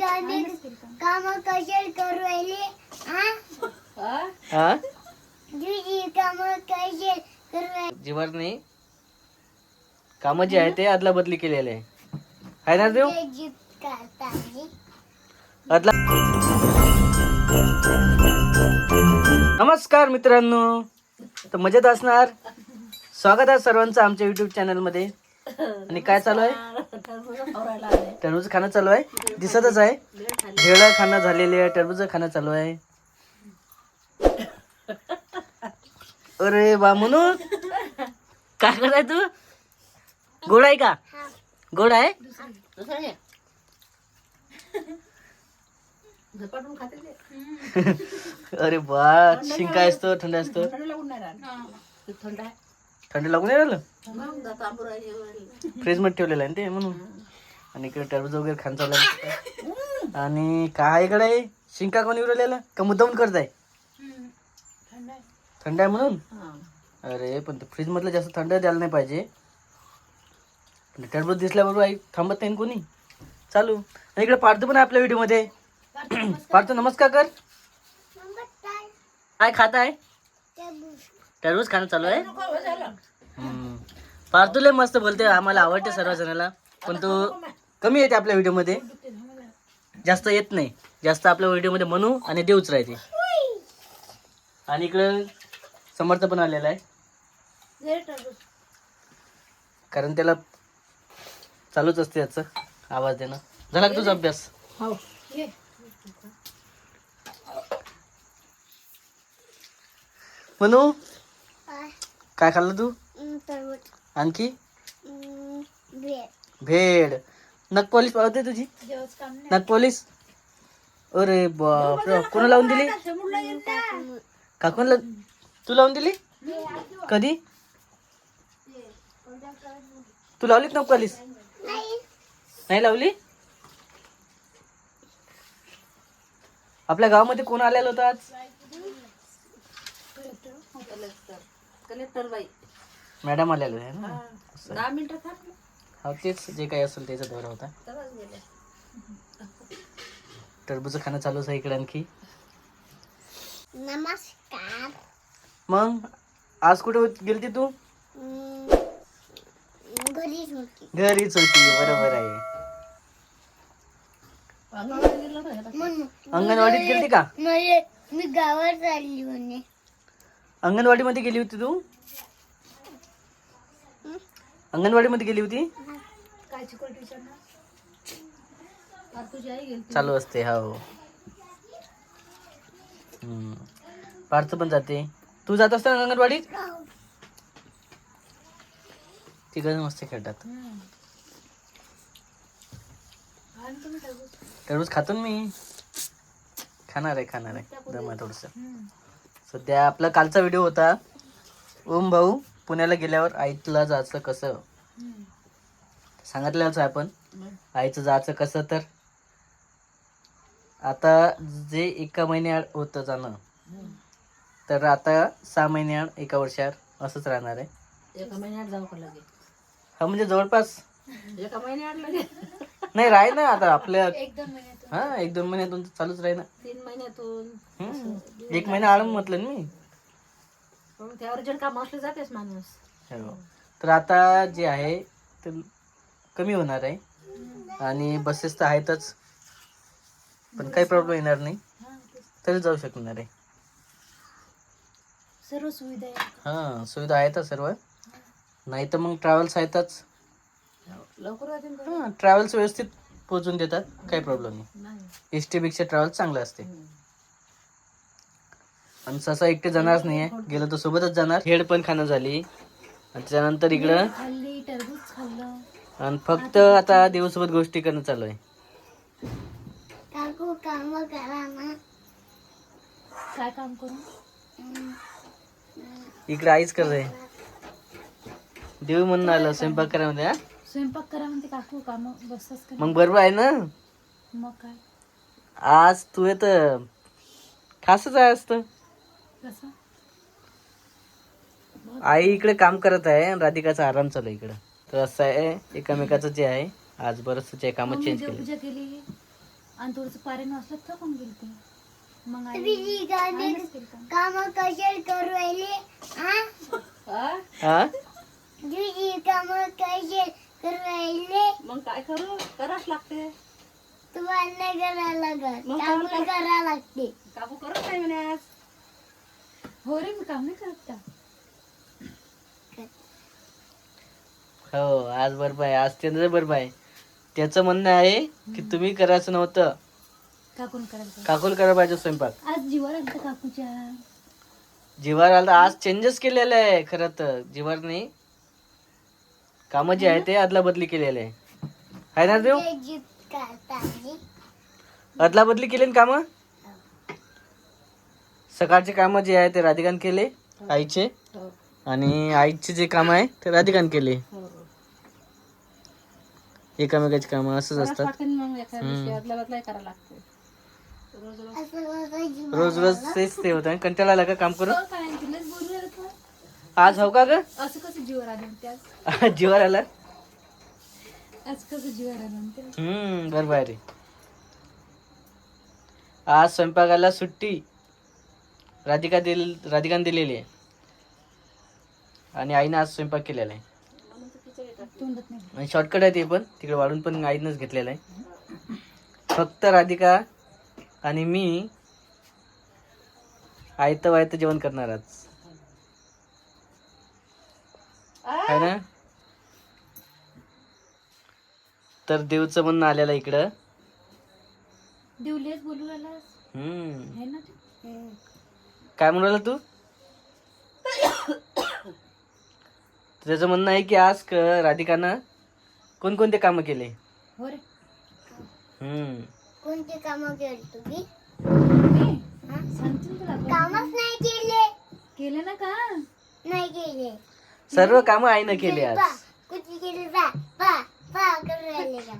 गाणी काम कशा करू राहिले? हा हा तुझी काम कशा करू राहिले? जीवार नाही. कामं जे आहे ते अदला बदली केलेले आहे. आहे ना देव करताना अदला नमस्कार मित्रांनो. तर मजेत असणार? स्वागत आहे सर्वांचं आमच्या युट्यूब चॅनलमध्ये आणि काय चालू आहे? टरबूज खाणं चालू आहे? दिसतच आहे. भेळ खाणं झालेले आहे टरबूज खाणं चालू आहे. अरे बा म्हणून काय करताय तू? गोड आहे का? गोड आहे? अरे बा शिंका असतो थंड असतो थंड लागून नाही राहिलं? फ्रीजमध्ये ठेवलेलं आहे ना ते म्हणून. आणि इकडे टरबूज वगैरे खान चालू आहे. आणि काय इकडे? आहे शिंका कोणी उरलेला? का मुद्दामून करत आहे? थंड आहे म्हणून? अरे पण फ्रीज मधलं जास्त थंड द्यायला नाही पाहिजे. टरबूज दिसल्याबरोबर आई थांबत नाही कोणी? चालू. आणि इकडे पार्थू पण आहे आपल्या व्हिडिओमध्ये. पार्थू नमस्कार कर. काय खात आहे टरबूज खाणं चालू आहे? हम्म. पार्थू लय मस्त बोलते आम्हाला आवडते सर्व जणाला. पण तो कमी येते आपल्या व्हिडिओमध्ये. जास्त येत नाही. जास्त आपल्या व्हिडिओमध्ये म्हणू आणि देऊच राहते. आणि इकडं समर्थ पण आलेला आहे. कारण त्याला चालूच असते याचं आवाज देणं. झाला का तुझा अभ्यास? म्हणू काय खाल्लं तू? आणखी? भेड. नख पॉलिश पावते तुझी? नख पॉलिश अरे बापरे कोणा लावून दिली? काकून तू लावून दिली? कधी? तू पॉलिश नाही. नाही लावली? आपल्या गावामध्ये कोण आलेलं होतं आज? कलेक्टर बाई. मॅडम आलेलो आहे ना? दहा मिनिटं थांब हा तेच जे काही असेल त्याचा दौरा होता. तेव्हाच गेले. टरबूज खाणं चालूच आहे इकडे आणखी. नमस्कार. मग आज कुठे होत- गेलती तू? घरीच होती. घरीच होती बरोबर आहे. अंगणवाडी गेलो ना ह्याला. म्हणून अंगणवाडीत गेलती का? मला मी गावात चालली म्हणे. अंगणवाडी मध्ये गेली होती तू? अंगणवाडी मध्ये गेली होती? चालू असते हो. हम्म. पार्थ पण जाते. तू जात असते ना अंगणवाडीत तिकड मस्त खेळतात. टरबूज खातो मी. खाणार आहे खाणार आहे. दमा थोडस. सध्या आपला कालचा व्हिडिओ होता. ओम भाऊ. पुण्याला गेल्यावर आईला जायचं कसं? सांगितलंच आहे आपण आईचं जायचं कसं तर? आता जे एका महिन्याआड होतं जाणं तर आता सहा महिन्याआड एका वर्षात असंच राहणार आहे. एका महिन्यात जाऊ का लगे हा म्हणजे जवळपास. एका महिन्यात लगे नाही राही ना आता आपल्या एक दोन महिन्यातून. हा एक दोन महिन्यातून तर चालूच राही ना. तीन महिन्यातून. हम्म. एक महिना आड म्हटलं ना मी. ते अर्जंट काम असले जातेच माणूस. हो. तर आता जे आहे ते कमी होणार आहे. आणि बसेस तर आहेतच. पण काही प्रॉब्लेम येणार नाही. हा, तेच. तरी जाऊ शकणार आहे. सर्व सुविधा आहे. हां सुविधा आहेतच सर्व. नाही तर मग ट्रॅव्हल्स आहेतच. लवकर जातील का? हां ट्रॅव्हल्स व्यवस्थित पोहोचून देतात. काही प्रॉब्लेम नाही. नाही. एस टीपेक्षा ट्रॅव्हल्स चांगलं असते. आणि सहसा एकटे जाणारच नाही आहे गेलं तर सोबतच जाणार. हेड पण खाणं झाली. आणि त्याच्यानंतर इकडं खाल्ली टरबूज खाल्लं. आणि फक्त आता देवसोबत गोष्टी करणं चालू आहे. काकू काम करा ना. काय काम करू? हम्म, इकडे आईच करत आहे देव म्हणून आलं स्वयंपाक करामध्ये हा? स्वयंपाक करा म्हणते काकू काम बसताच का मग बरोबर आहे ना? मग काय? आज तू येत. खासच आहे असतं आई इकडे काम करत आहे आणि राधिकाचा आराम चालू आहे इकडं. तर असं आहे एकमेकाचं जे आहे आज बरंच जे कामं चेंज केले केली. आणि थोडस पाऱ्यानं असलं थकून गेली ती मग आई तुम्ही गाणे आईनंच केलं काम. काम कशाला करू राहिले हा हा तुझी काम कशाला करू राहिले मग काय करू? करावंच लागते. तुम्हाला नाही करायला लागत. मग काम काय? करायला लागते. काकू करत नाही म्हणे आज. हो रे मी काम नाही करत का? हो आज बरोबर आहे आज त्यांचं बरोबर आहे त्याचं म्हणणं आहे की तुम्ही करायचं नव्हतं. काकून करायचं. काकूल करा पाहिजे स्वयंपाक. आज जीवर आलं काकूच्या. जीवार आलं आज चेंजेस केलेलं आहे खरं तर. जीवारने कामं जे आहे ते अदला बदली केलेले आहे. आहे ना देव. अदला बदली केली ना कामं? सकाळचे कामं जे आहे ते राधिकान केले आईचे. हो. आणि आईचे जे काम आहे ते राधिकान केले. हो एकामेकाची कामं असंच असतात. रोज रोज. असं बघायची रोज रोज तेच ते होतं. कंटाळा आला का काम करून? हो? आज हो का ग? असं कसं जीवर आलं म्हणते आज? जीवार आला? आज कसं जीवर आलं म्हणते? हम्म बरोबर आहे. रे आज स्वयंपाकाला सुट्टी. राधिका दिल राधिकाने दिलेली आहे. आणि आईने आज स्वयंपाक केलेला आहे. तोंडात नाही आणि शॉर्टकट आहे ते पण तिकडे वाढून पण आईनंच घेतलेलं आहे. फक्त राधिका आणि मी आयतं वायतं जेवण करणार आज आहे ना? तर देवचं म्हणणं आलेलं आहे इकडं. देवलेच बोलू राहिला हम्म. आहे ना ते? काय म्हणाला तू? त्याचं म्हणणं आहे की आज क राधिकानं कोणकोणते कामं केले? हो रे हम्म. कोणते काम केली तुम्ही? मी हा? सांगते ना तुला आपण. कामच नाही केले. केलं ना का? नाही केले. सर्व कामं आईनं केले आज. पा कुठे केले पा पा पा करू राहिले का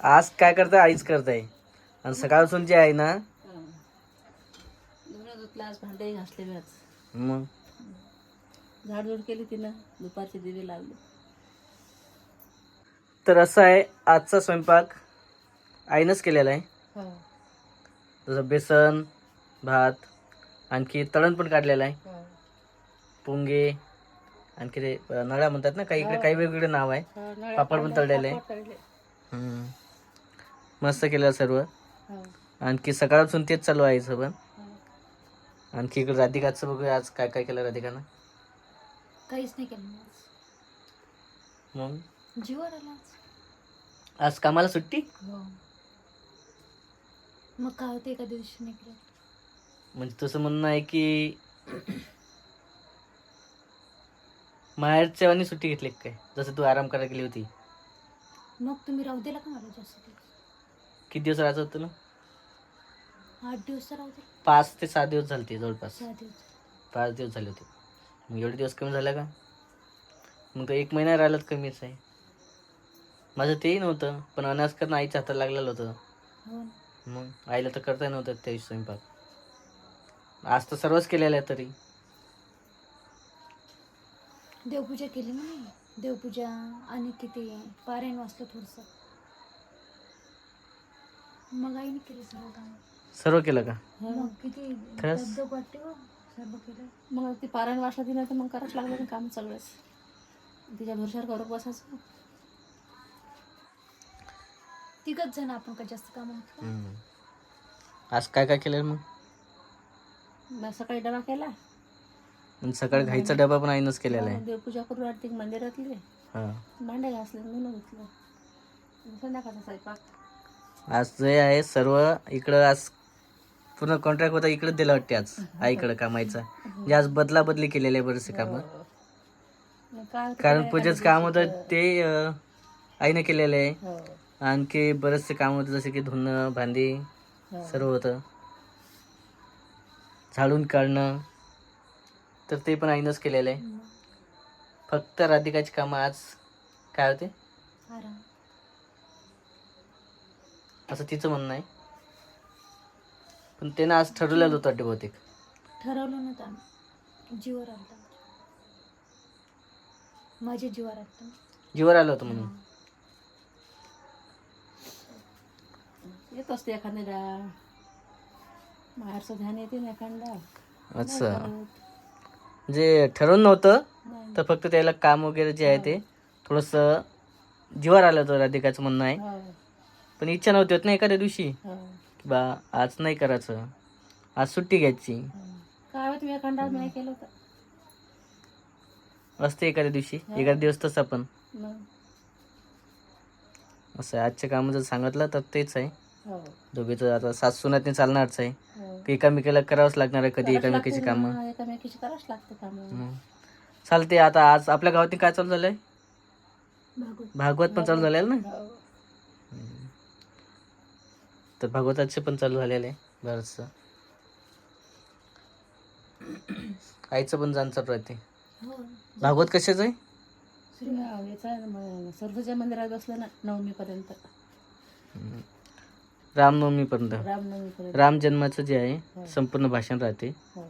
आज काय करताय? आईच करताय. आणि सकाळपासून जे आहे ना आज भांडे घासले मी आज. मग? झाडझूड केली तिनं दुपारचे दिवे लावले. तर असं आहे आजचा स्वयंपाक आईनंच केलेला आहे. हो. जसं बेसन भात आणखी तळण पण काढलेलं आहे. हो. पुंगे आणखी ते अ, नळ्या म्हणतात ना काही इकडे काही वेगवेगळे नाव आहे. हो, नळ्या पापड पण तळलेले पापड तळले. हम्म. मस्त केलं सर्व. हो. आणखी सकाळपासून तेच चालू आहे हो. आणखी इकडे राधिकाचं बघूया आज काय काय केलं राधिकानं? काहीच नाही केलं मी आज. मग? आला आज. आज कामाला सुट्टी? हो. मग काय होते एका दिवशी निघलं? म्हणजे तसं म्हणणं आहे की माहेरच्या आणि सुट्टी घेतली का काय? जसं तू आराम करायला गेली होती. मग तुम्ही राहू दिला का मला जास्त दिवस? किती दिवस राहायचं होतं ना आठ दिवस तर पाच ते सहा दिवस झाले ते जवळपास. सहा दिवस. पाच दिवस झाले होते. मग एवढे दिवस कमी झाला का? मग तो एक महिना राहिलाच कमीच आहे. माझं तेही नव्हतं पण अनाज करणं आईच्या हाताला लागलेलं होतं. हो ना. मग आईला तर करता नव्हतं त्या दिवशी स्वयंपाक. आज तर सर्वच केलेलं आहे तरी. देवपूजा केली ना मी? देवपूजा आणि किती? पारायण वाचलं थोडस. मग आईने केलं सर्व काम. सर्व केलं का? मग किती खरंच? दगदग वाटते हो. सर्व केलं. मग ती पारायण वाचला तिनं तर मग करावंच लागलं ना काम सगळंच. तिच्या भरशावर करत बसायचं तिघच जण आपण का जास्त काम हम्म. आज काय काय केलं मग? मग सकाळी डबा केला. आणि सकाळी घाईचा डबा पण आईनंच केलेला आहे. देवपूजा करून आरती मंदिरातली. हा. भांडे घासले धुणं धुतलं. संध्याकाळचा स्वयंपाक. आज जे आहे सर्व इकडं आज पूर्ण कॉन्ट्रॅक्ट होता इकडे दिला वाटते आज आईकडं कामायचा. म्हणजे आज बदला बदली केलेले आहे बरेचसे कामं. कारण पूजेचं काम होतं ते अं, आईनं केलेलं आहे. हो. आणखी बरेचसे काम होते जसे की धुणं भांडी हो. सर्व होतं. झाडून काढणं तर ते पण आईनंच केलेलं आहे. फक्त राधिकाची कामं आज काय होते? आराम. असं तिचं म्हणणं आहे. पण त्यानं आज ठरवलेलं होतं वाटते बहुतेक ठरवलं नव्हतं आम्ही. जीवर आलता माझ्या जीवर आलता जीवर आलं होतं म्हणून. येत असते एखाद्याला. बाहेरचं ध्यान येते ना एखादा. अच्छा. म्हणजे ठरवून नव्हतं नाही. तर फक्त त्याला काम वगैरे जे आहे ते थोडंसं जीवावर आलं होतं राधिकाचं म्हणणं आहे. हो. पण इच्छा नव्हती होत ना एखाद्या दिवशी. हो. बा आज नाही करायचं. आज सुट्टी घ्यायची. काय होतं एखादा नाही केलं होतं असते एखाद्या दिवशी. एखाद्या दिवस तसं पण. मग. असं आहे. आजच्या कामं जर सांगितलं तर तेच आहे. हो. दोघीचं आता सास सुनातने चालणारच आहे. हो. की एकामेकीला करावंच लागणार आहे कधी करावंच एकामेकीची लागते कामं. ना, एकामेकीची करावंच लागते कामं. हं. चालते आता. आज आपल्या गावात काय चालू झालंय? भागवत पण चालू झालेलं ना? हो. तर भागवताचे पण चालू झालेलं आहे बरंचसं. आईचं पण जाण चालू राहते हो. भागवत कशाचं आहे? याचा सर्वच्या मंदिरात बसलं ना नवमीपर्यंत. रामनवमीपर्यंत. रामनवमीपर्यंत. राम जन्माचं जे आहे संपूर्ण भाषण राहते. हो.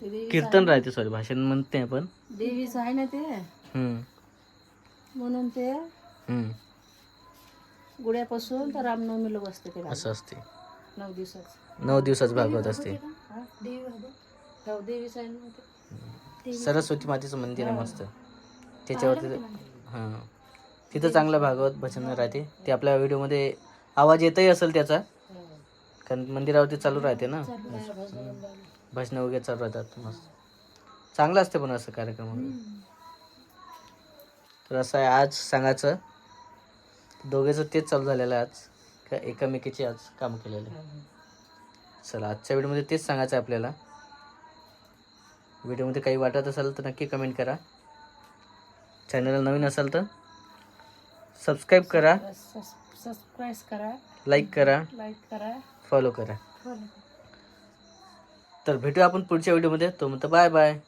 ते कीर्तन राहते सॉरी भाषण म्हणते आपण. देवीचं आहे ना ते. हम्म, म्हणून ते हम्म. गुड्यापासून तर रामनवमीला बसते ते भागवत. असं असते. नऊ दिवसाचं. नऊ दिवसाचं भागवत असते. हा? देवीचं आहे ना ते सरस्वती मातेचं मंदिर आहे मस्त. त्याच्यावरती हां. तिथं चांगलं भागवत भजन राहते. ते आपल्या व्हिडिओमध्ये आवाज येतही असेल त्याचा. हो. कारण मंदिरावरती चालू राहते ना. भजन. वगैरे चालू राहतात. मस्त. चांगलं असते पण असं कार्यक्रम वगैरे. तर असं आहे आज सांगायचं. दोघेचं तेच चालू झालेलं आहे आज. का एकामेकीचे आज काम केलेलं. आहे चला आजच्या व्हिडिओमध्ये तेच सांगायचं आहे आपल्याला. व्हिडिओमध्ये काही वाटत असेल तर नक्की कमेंट करा. चॅनलला नवीन असाल तर सबस्क्राईब करा. सबस्क्राईब करा. लाईक करा. लाईक करा. फॉलो करा. तर भेटू आपण पुढच्या व्हिडिओमध्ये. तो म्हणतो बाय बाय